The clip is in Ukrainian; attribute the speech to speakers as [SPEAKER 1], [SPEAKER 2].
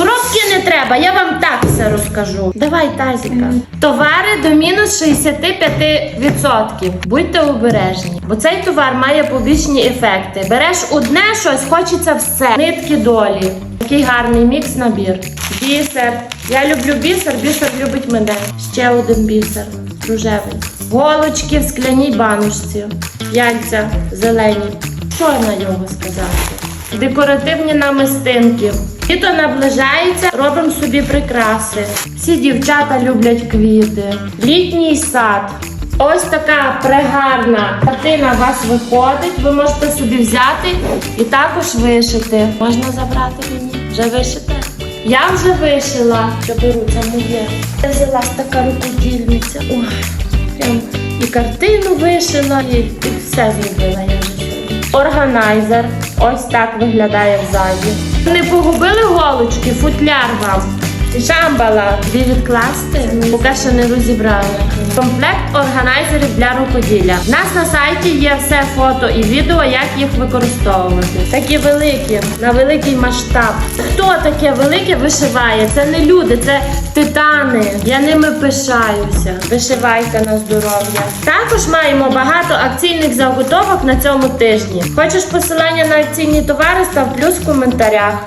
[SPEAKER 1] Коробки не треба, я вам так все розкажу. Давай, тазіка. Товари до мінус 65%. Будьте обережні, бо цей товар має побічні ефекти. Береш одне щось, хочеться все. Нитки долі. Такий гарний мікс набір. Бісер. Я люблю бісер, бісер любить мене. Ще один бісер. Рожевий. Голочки в скляній баночці. Яйця зелені. Що на нього сказати? Декоративні намистинки. Літо наближається, робимо собі прикраси. Всі дівчата люблять квіти. Літній сад. Ось така прегарна картина у вас виходить. Ви можете собі взяти і також вишити. Можна забрати мені? Вже вишите? Я вже вишила. Що беру, це моє. Я взяла така рукодільниця. Ой, і картину вишила, і, і все зробила. Органайзер. Ось так виглядає ззаді. Не погубили голочки, футляр вам. Жамбала. Дві відкласти, поки що не розібрали. Комплект органайзерів для рукоділля. У нас на сайті є все фото і відео, як їх використовувати. Такі великі, на великий масштаб. Хто таке велике вишиває? Це не люди, це титани. Я ними пишаюся. Вишивайте на здоров'я. Також маємо багато акційних заготовок на цьому тижні. Хочеш посилання на акційні товари? Став плюс в коментарях.